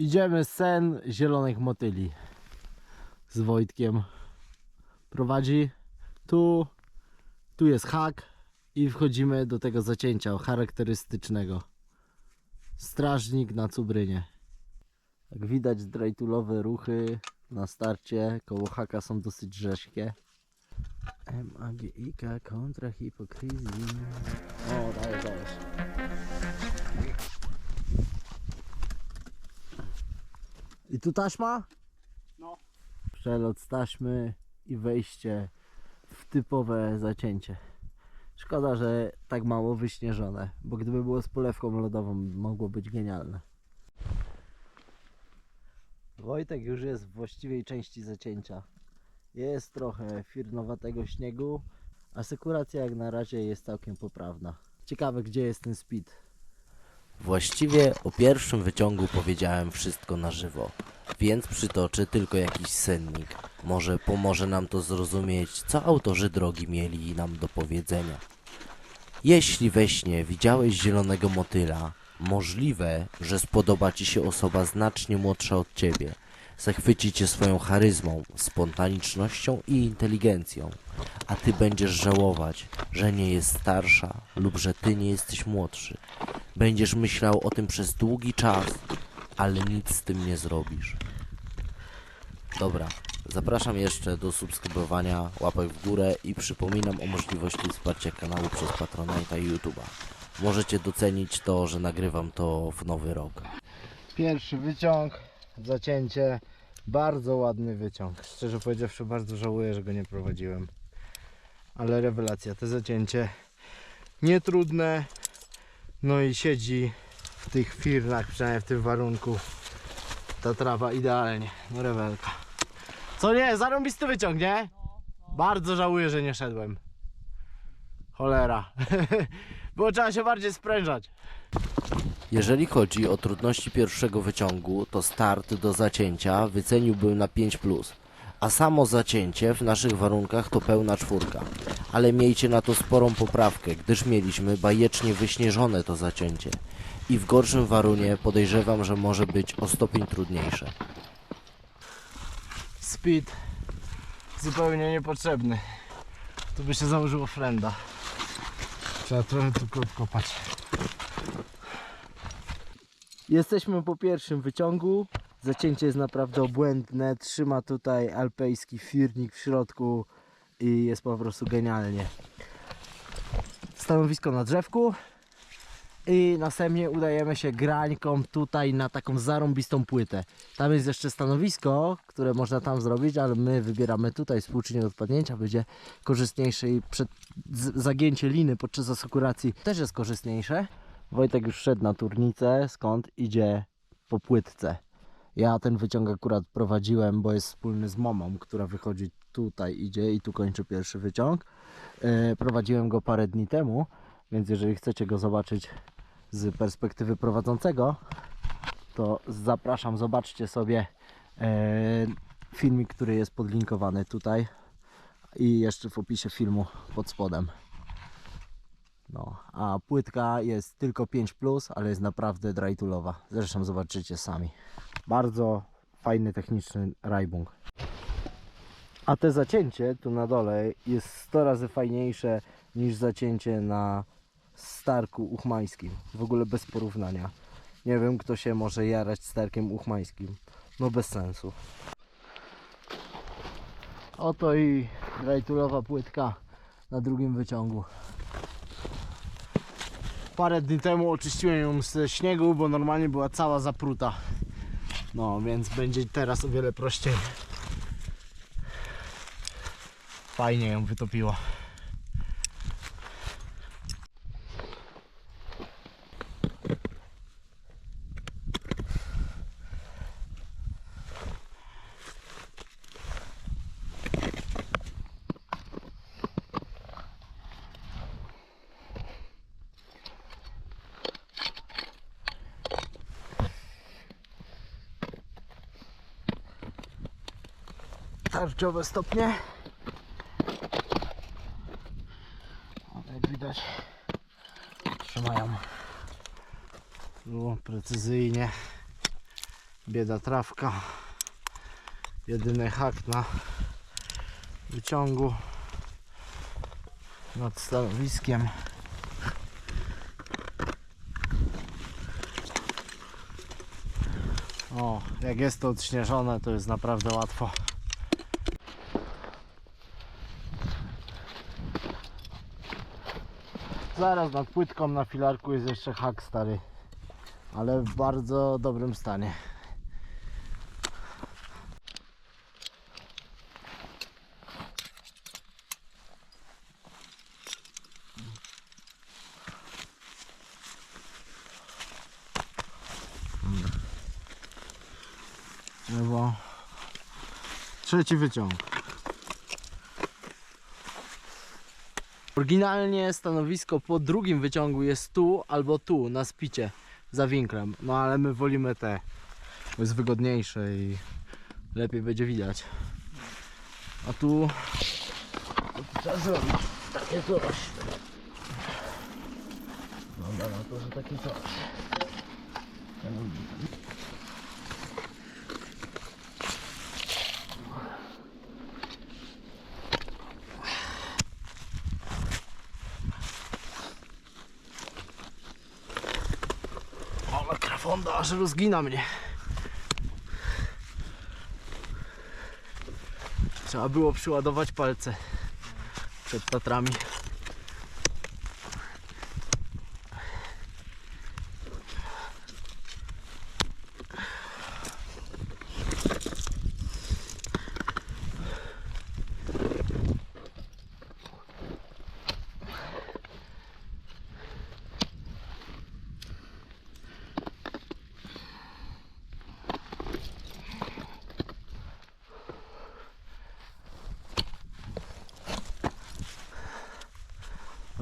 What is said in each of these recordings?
Idziemy sen zielonych motyli z Wojtkiem. Prowadzi tu, tu jest hak i wchodzimy do tego zacięcia charakterystycznego. Strażnik na cubrynie. Jak widać drajtulowe ruchy na starcie koło haka są dosyć rzeźkie. M-A-G-I-K kontra hipokryzji. O, dajesz, dajesz. I tu taśma? No. Przelot z taśmy i wejście w typowe zacięcie. Szkoda, że tak mało wyśnieżone, bo gdyby było z polewką lodową, mogło być genialne. Wojtek już jest w właściwej części zacięcia. Jest trochę firnowatego śniegu, asekuracja jak na razie jest całkiem poprawna. Ciekawe gdzie jest ten speed. Właściwie o pierwszym wyciągu powiedziałem wszystko na żywo, więc przytoczę tylko jakiś sennik. Może pomoże nam to zrozumieć, co autorzy drogi mieli nam do powiedzenia. Jeśli we śnie widziałeś zielonego motyla, możliwe, że spodoba ci się osoba znacznie młodsza od ciebie. Zachwyci cię swoją charyzmą, spontanicznością i inteligencją, a ty będziesz żałować, że nie jest starsza lub że ty nie jesteś młodszy. Będziesz myślał o tym przez długi czas, ale nic z tym nie zrobisz. Dobra, zapraszam jeszcze do subskrybowania, łapek w górę i przypominam o możliwości wsparcia kanału przez Patronite'a i YouTube'a. Możecie docenić to, że nagrywam to w nowy rok. Pierwszy wyciąg, zacięcie, bardzo ładny wyciąg. Szczerze powiedziawszy, bardzo żałuję, że go nie prowadziłem. Ale rewelacja, to zacięcie nietrudne, no i siedzi w tych firnach, przynajmniej w tym warunku, ta trawa idealnie, no rewelka. Co nie, zarąbisty wyciąg, nie? Bardzo żałuję, że nie szedłem. Cholera. Było trzeba się bardziej sprężać. Jeżeli chodzi o trudności pierwszego wyciągu, to start do zacięcia wyceniłbym na 5+, a samo zacięcie w naszych warunkach to pełna czwórka. Ale miejcie na to sporą poprawkę, gdyż mieliśmy bajecznie wyśnieżone to zacięcie. I w gorszym warunie podejrzewam, że może być o stopień trudniejsze. speed zupełnie niepotrzebny. Tu by się założyło frenda. Trzeba trochę tu kopać. Jesteśmy po pierwszym wyciągu. Zacięcie jest naprawdę obłędne. Trzyma tutaj alpejski firnik w środku i jest po prostu genialnie. Stanowisko na drzewku. I następnie udajemy się grańką tutaj na taką zarąbistą płytę. Tam jest jeszcze stanowisko, które można tam zrobić, ale my wybieramy tutaj współczynnik odpadnięcia, będzie korzystniejsze i przed zagięcie liny podczas asekuracji też jest korzystniejsze. Wojtek już szedł na turnicę, skąd idzie po płytce. Ja ten wyciąg akurat prowadziłem, bo jest wspólny z mamą, która wychodzi tutaj, idzie i tu kończy pierwszy wyciąg. E, prowadziłem go parę dni temu, więc jeżeli chcecie go zobaczyć z perspektywy prowadzącego, to zapraszam, zobaczcie sobie e, filmik, który jest podlinkowany tutaj i jeszcze w opisie filmu pod spodem. No, a płytka jest tylko 5, ale jest naprawdę drytoolowa. Zresztą zobaczycie sami. Bardzo fajny techniczny rajbung. A te zacięcie tu na dole jest 100 razy fajniejsze niż zacięcie na starku uchmańskim. W ogóle bez porównania. Nie wiem, kto się może jarać starkiem uchmańskim. No bez sensu. Oto i rajtulowa płytka na drugim wyciągu. Parę dni temu oczyściłem ją ze śniegu, bo normalnie była cała zapruta. No, więc będzie teraz o wiele prościej. Fajnie ją wytopiło. Tarczowe stopnie. Jak widać trzymają precyzyjnie. Bieda trawka. Jedyny hak na wyciągu nad stanowiskiem. O, jak jest to odśnieżone, to jest naprawdę łatwo. Zaraz nad płytką na filarku jest jeszcze hak stary, ale w bardzo dobrym stanie. Trzeci wyciąg. Oryginalnie stanowisko po drugim wyciągu jest tu albo tu, na spicie, za winklem. No ale my wolimy te, bo jest wygodniejsze i lepiej będzie widać. A tu, trzeba zrobić takie coś. Wygląda na to, że takie coś. Ale krafonda aż rozgina mnie. Trzeba było przyładować palce przed Tatrami.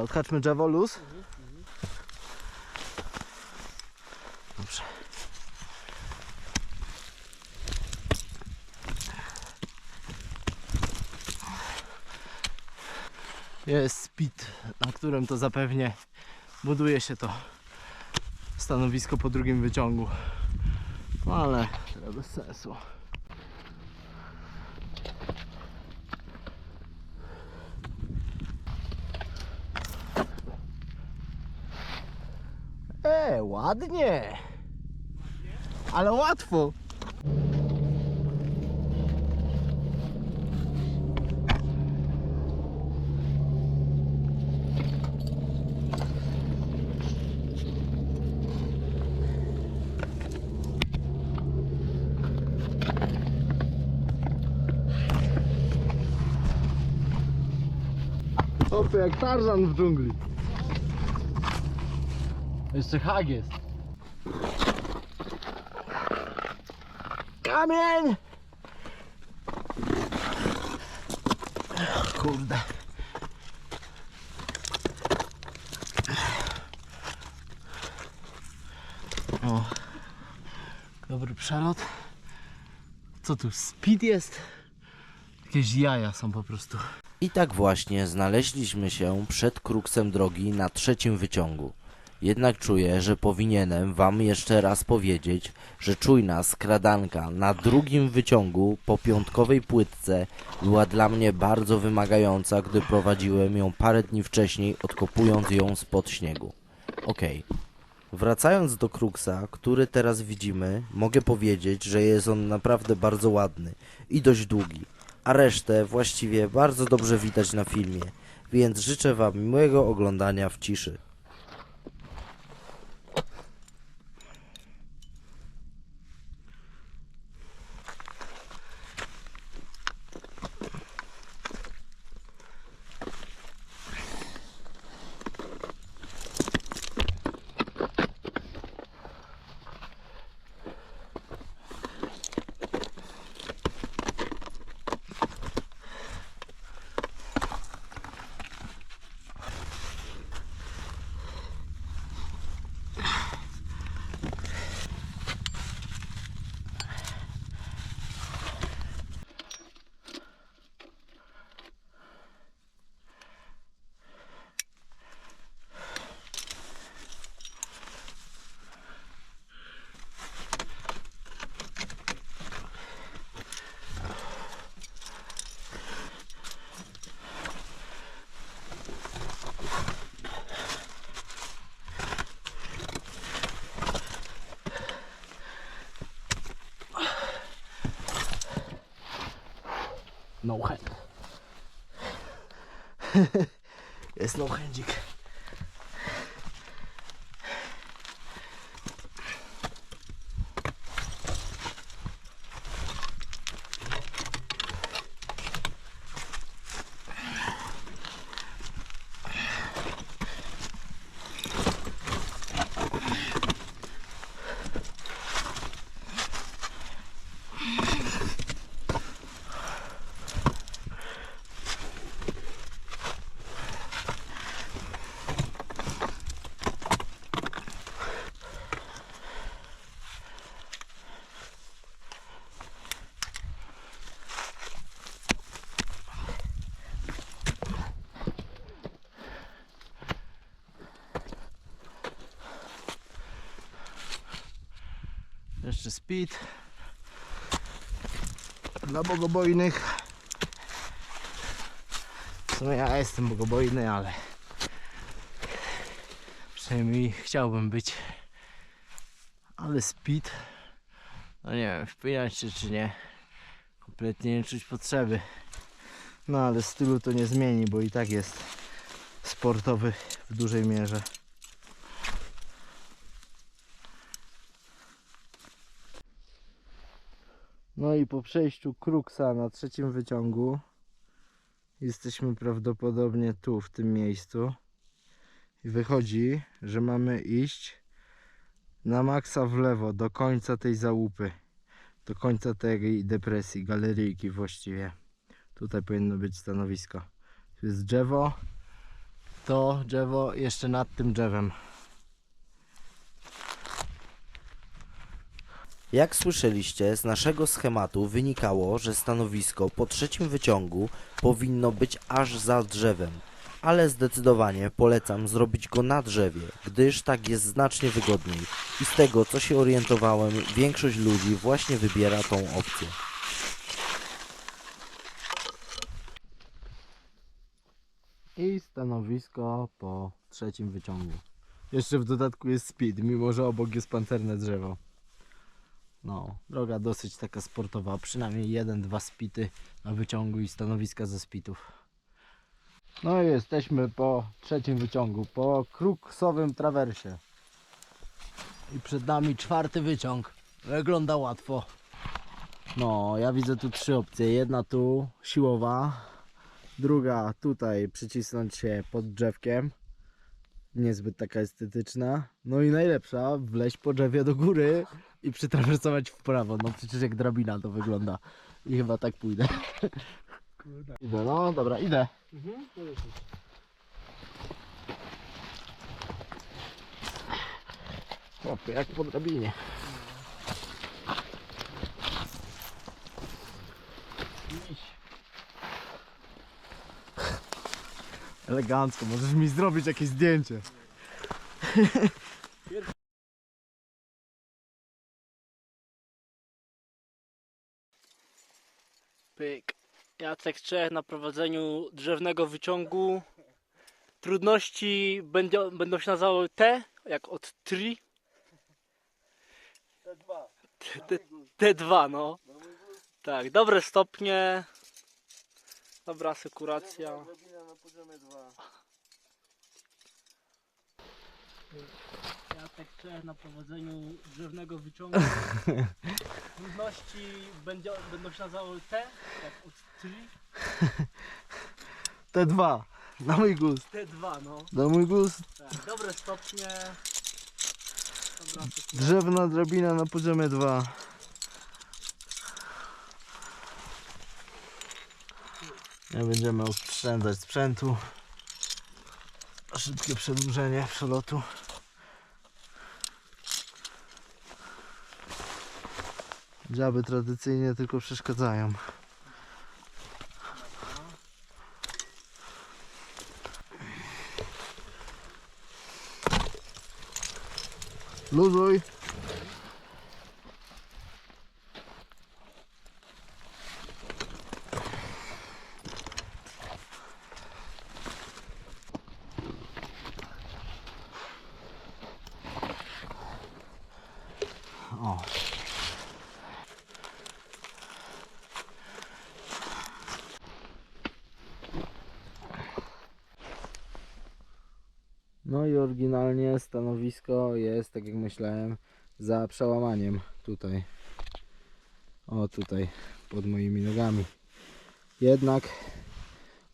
Dobra, odhaczmy drzewo luz. Dobrze. Jest speed, na którym to zapewnie buduje się to stanowisko po drugim wyciągu. No ale tyle bez sensu. E, ładnie. Ale łatwo. Opie, jak Tarzan w dżungli. Jeszcze hag jest. Kamień! Kurde. O. Dobry przelot. Co tu, speed jest? Jakieś jaja są po prostu. I tak właśnie znaleźliśmy się przed kruksem drogi na trzecim wyciągu. Jednak czuję, że powinienem wam jeszcze raz powiedzieć, że czujna skradanka na drugim wyciągu po piątkowej płytce była dla mnie bardzo wymagająca, gdy prowadziłem ją parę dni wcześniej, odkopując ją spod śniegu. Okej. Wracając do kruksa, który teraz widzimy, mogę powiedzieć, że jest on naprawdę bardzo ładny i dość długi, a resztę właściwie bardzo dobrze widać na filmie, więc życzę wam miłego oglądania w ciszy. No hand. Jest no handzik. Jeszcze speed. Dla bogobojnych. W sumie ja jestem bogobojny, ale przynajmniej chciałbym być. Ale speed. No nie wiem, wpinać się czy nie. Kompletnie nie czuć potrzeby. No ale stylu to nie zmieni, bo i tak jest sportowy w dużej mierze. No i po przejściu Kruksa na trzecim wyciągu jesteśmy prawdopodobnie tu, w tym miejscu. I wychodzi, że mamy iść na maksa w lewo, do końca tej załupy. Do końca tej depresji, galeryjki właściwie. Tutaj powinno być stanowisko. Tu jest drzewo. To drzewo jeszcze nad tym drzewem. Jak słyszeliście, z naszego schematu wynikało, że stanowisko po trzecim wyciągu powinno być aż za drzewem, ale zdecydowanie polecam zrobić go na drzewie, gdyż tak jest znacznie wygodniej i z tego co się orientowałem, większość ludzi właśnie wybiera tą opcję. I stanowisko po trzecim wyciągu. Jeszcze w dodatku jest speed, mimo że obok jest pancerne drzewo. No, droga dosyć taka sportowa, przynajmniej jeden, dwa spity na wyciągu i stanowiska ze spitów. No i jesteśmy po trzecim wyciągu, po kruksowym trawersie. I przed nami czwarty wyciąg. Wygląda łatwo. No, ja widzę tu trzy opcje. Jedna tu, siłowa, Druga tutaj przycisnąć się pod drzewkiem. Niezbyt taka estetyczna. No i najlepsza, wleźć po drzewie do góry i przytrawersować w prawo. No przecież jak drabina to wygląda. I chyba tak pójdę. Idę, no dobra, idę. Chłopie, jak po drabinie. Elegancko, możesz mi zrobić jakieś zdjęcie. Jacek Czech na prowadzeniu drzewnego wyciągu. Trudności będą, będą się nazywały T, jak od tri. T2. T, T2, no. Tak, dobre stopnie. Dobra asekuracja. Jacek Czech na prowadzeniu drzewnego wyciągu. Trudności będzie, będą się nazywały T, jak od tri. Te dwa. Na mój gust. T2, no. Na mój gust. Tak, dobre stopnie. Dobra. Drzewna drabina na poziomie 2. Nie będziemy oszczędzać sprzętu. Szybkie przedłużenie przelotu. Dziaby tradycyjnie tylko przeszkadzają. Luzuj. O. No i oryginalnie jest, tak jak myślałem, za przełamaniem tutaj. O, tutaj, pod moimi nogami. Jednak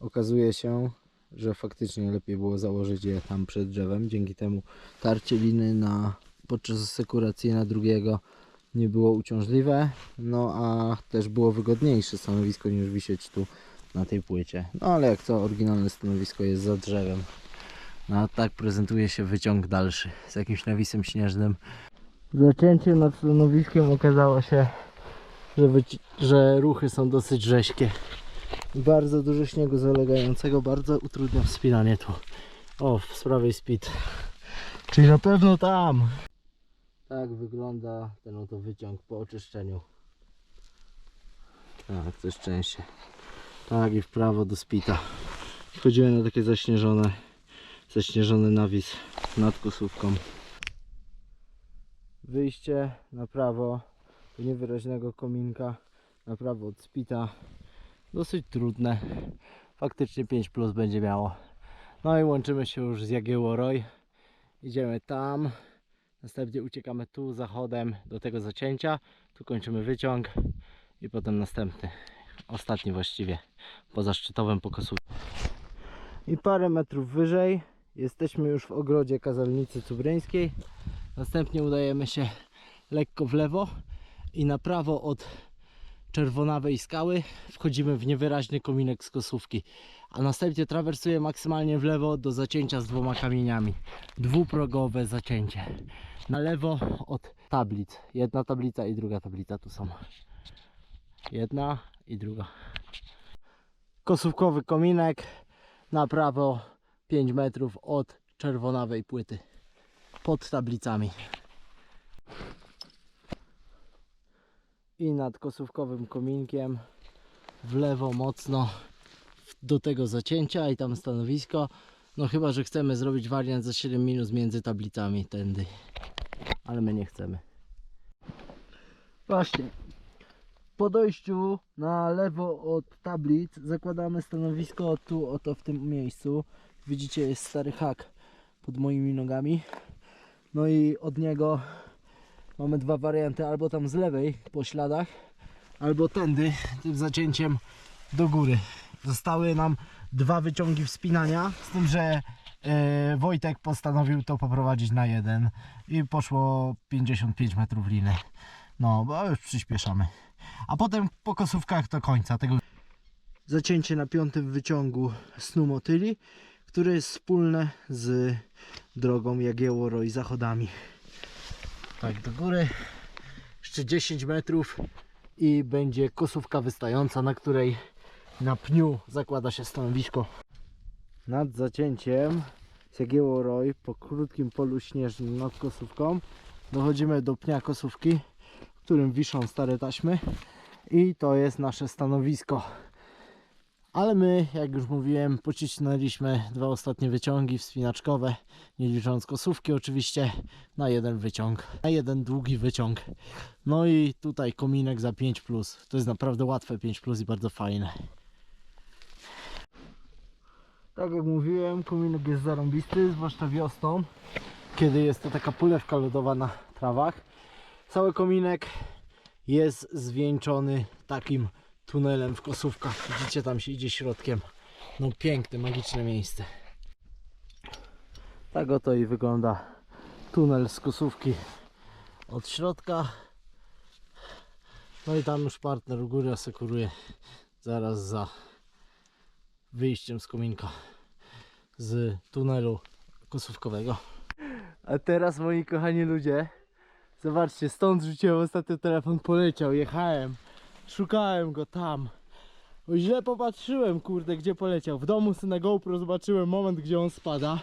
okazuje się, że faktycznie lepiej było założyć je tam przed drzewem. Dzięki temu tarcie liny na, podczas asekuracji na drugiego nie było uciążliwe. No a też było wygodniejsze stanowisko niż wisieć tu na tej płycie. No ale jak co, oryginalne stanowisko jest za drzewem. No a tak prezentuje się wyciąg dalszy z jakimś nawisem śnieżnym. Zacięciem nad stanowiskiem okazało się, że, że ruchy są dosyć rześkie. Bardzo dużo śniegu zalegającego bardzo utrudnia wspinanie tu. O, w sprawie speed. Czyli na pewno tam. Tak wygląda ten oto wyciąg po oczyszczeniu. Tak, to szczęście. Tak i w prawo do spita. Wchodziłem na takie zaśnieżone, zaśnieżony nawis nad kosówką. Wyjście na prawo do niewyraźnego kominka, na prawo od spita. Dosyć trudne. Faktycznie 5 plus będzie miało. No i łączymy się już z Jagiełło Roy. Idziemy tam. Następnie uciekamy tu zachodem do tego zacięcia. Tu kończymy wyciąg i potem następny. Ostatni właściwie. Poza szczytowym pokosu. I parę metrów wyżej jesteśmy już w ogrodzie kazalnicy cubryńskiej. Następnie udajemy się lekko w lewo i na prawo od czerwonawej skały wchodzimy w niewyraźny kominek z kosówki. A następnie trawersuję maksymalnie w lewo do zacięcia z dwoma kamieniami. Dwuprogowe zacięcie. Na lewo od tablic. Jedna tablica i druga tablica tu są. Jedna i druga. Kosówkowy kominek. Na prawo 5 metrów od czerwonawej płyty. Pod tablicami. I nad kosówkowym kominkiem w lewo mocno do tego zacięcia i tam stanowisko. No chyba, że chcemy zrobić wariant za 7 minus między tablicami tędy. Ale my nie chcemy. Właśnie. Po dojściu na lewo od tablic zakładamy stanowisko tu oto w tym miejscu. Widzicie jest stary hak pod moimi nogami. No i od niego mamy dwa warianty, albo tam z lewej po śladach, albo tędy tym zacięciem do góry. Zostały nam dwa wyciągi wspinania, z tym, że e, Wojtek postanowił to poprowadzić na jeden i poszło 55 metrów liny. No, bo już przyspieszamy. A potem po kosówkach do końca tego. Zacięcie na piątym wyciągu snu motyli, które jest wspólne z drogą Jagiełło i zachodami. Tak, do góry. Jeszcze 10 metrów i będzie kosówka wystająca, na której na pniu zakłada się stanowisko. Nad zacięciem z Jagiełło Roy po krótkim polu śnieżnym nad kosówką dochodzimy do pnia kosówki, w którym wiszą stare taśmy i to jest nasze stanowisko. Ale my, jak już mówiłem, pocisnęliśmy dwa ostatnie wyciągi wspinaczkowe, nie licząc kosówki oczywiście, na jeden wyciąg, na jeden długi wyciąg. No i tutaj kominek za 5+. plus. To jest naprawdę łatwe 5+, plus i bardzo fajne. Tak jak mówiłem, kominek jest zarąbisty, zwłaszcza wiosną, kiedy jest to taka polewka lodowa na trawach. Cały kominek jest zwieńczony takim tunelem w kosówkach. Widzicie, tam się idzie środkiem. No piękne, magiczne miejsce. Tak oto i wygląda tunel z kosówki od środka. No i tam już partner u góry asekuruje zaraz za wyjściem z kominka z tunelu kosówkowego. A teraz moi kochani ludzie, zobaczcie, stąd rzuciłem ostatnio telefon, poleciał, jechałem, szukałem go tam. Źle popatrzyłem, kurde, gdzie poleciał. W domu sobie na GoPro zobaczyłem moment, gdzie on spada.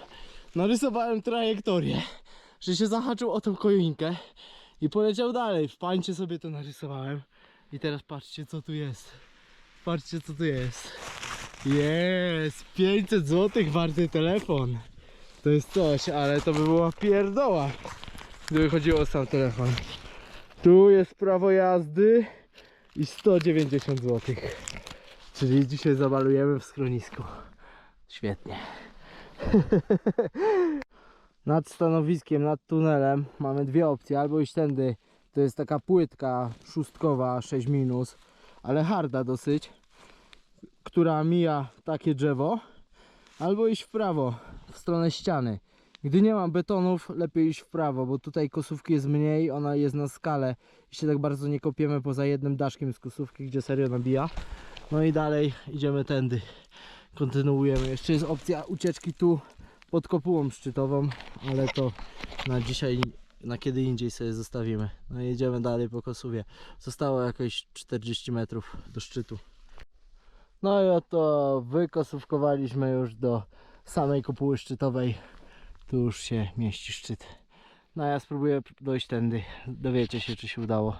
Narysowałem trajektorię, że się zahaczył o tą koinkę i poleciał dalej. W pańcie sobie to narysowałem. I teraz patrzcie, co tu jest. Patrzcie, co tu jest. Jest 500 zł warty telefon. To jest coś, ale to by była pierdoła, gdyby chodziło o sam telefon. Tu jest prawo jazdy i 190 zł. Czyli dzisiaj zabalujemy w schronisku. Świetnie. nad stanowiskiem, nad tunelem mamy dwie opcje. Albo iść tędy, to jest taka płytka szóstkowa 6 minus, ale harda dosyć, która mija takie drzewo. Albo iść w prawo, w stronę ściany. Gdy nie mam betonów, lepiej iść w prawo, bo tutaj kosówki jest mniej, ona jest na skalę i się tak bardzo nie kopiemy poza jednym daszkiem z kosówki, gdzie serio nabija. No i dalej idziemy tędy. Kontynuujemy. Jeszcze jest opcja ucieczki tu pod kopułą szczytową, ale to na dzisiaj, na kiedy indziej sobie zostawimy. No i jedziemy dalej po Kosuwie. Zostało jakieś 40 metrów do szczytu. No i oto wykosówkowaliśmy już do samej kopuły szczytowej. Tu już się mieści szczyt. No ja spróbuję dojść tędy. Dowiecie się czy się udało.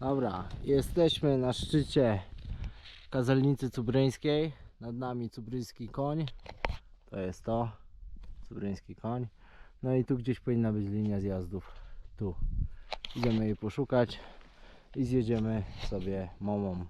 Dobra, jesteśmy na szczycie Kazelnicy Cubryńskiej. Nad nami Cubryński koń. To jest to. Cubryński koń. No i tu gdzieś powinna być linia zjazdów. Tu. Idziemy jej poszukać i zjedziemy sobie momą.